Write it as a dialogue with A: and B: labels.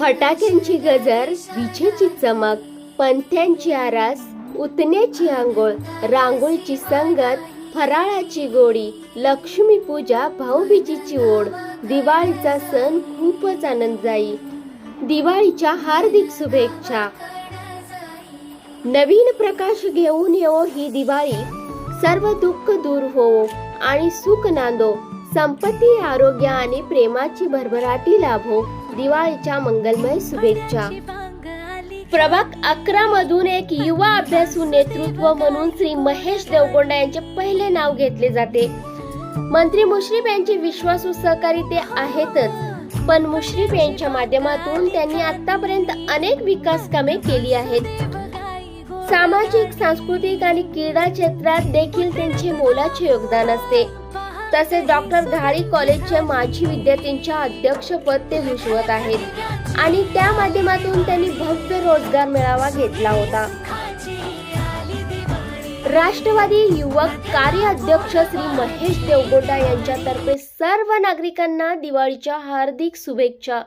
A: फटाक्यांची गजर विजेची चमक पंथ्यांची आरास उतण्याची आंघोळ रांगोळीची संगत फराळाची गोडी लक्ष्मी पूजा भाऊबीजीची ओढ दिवाळीचा सण खूपच आनंददायी. दिवाळीच्या हार्दिक शुभेच्छा. नवीन प्रकाश घेऊन येवो ही दिवाळी. सर्व दुःख दूर होवो आणि सुख नांदो. संपत्ती आरोग्य आणि प्रेमाची भरभराटी लाभो. दिवाळीच्या मंगलमय शुभेच्छा. प्रभाग अकरा मधून एक युवा अभ्यासू नेतृत्व म्हणून श्री महेश देवकोंडा यांचे पहिले नाव घेतले जाते. मंत्री मुश्रीफ यांचे विश्वासू सहकारी ते आहेतच पण मुश्रीफ यांच्या माध्यमातून त्यांनी आतापर्यंत अनेक विकास कामे केली आहेत. सामाजिक सांस्कृतिक आणि क्रीडा क्षेत्रात देखील त्यांचे मोलाचे योगदान असते. तसेच डॉक्टर घाडी कॉलेजचे माजी विद्यार्थ्यांच्या अध्यक्षपद ते भूषवत आहेत. आणि त्या माध्यमातून त्यांनी भव्य रोजगार मेळावा घेतला होता. राष्ट्रवादी युवक कार्य अध्यक्ष श्री महेश देवगोटा यांच्यातर्फे सर्व नागरिकांना दिवाळीच्या हार्दिक शुभेच्छा.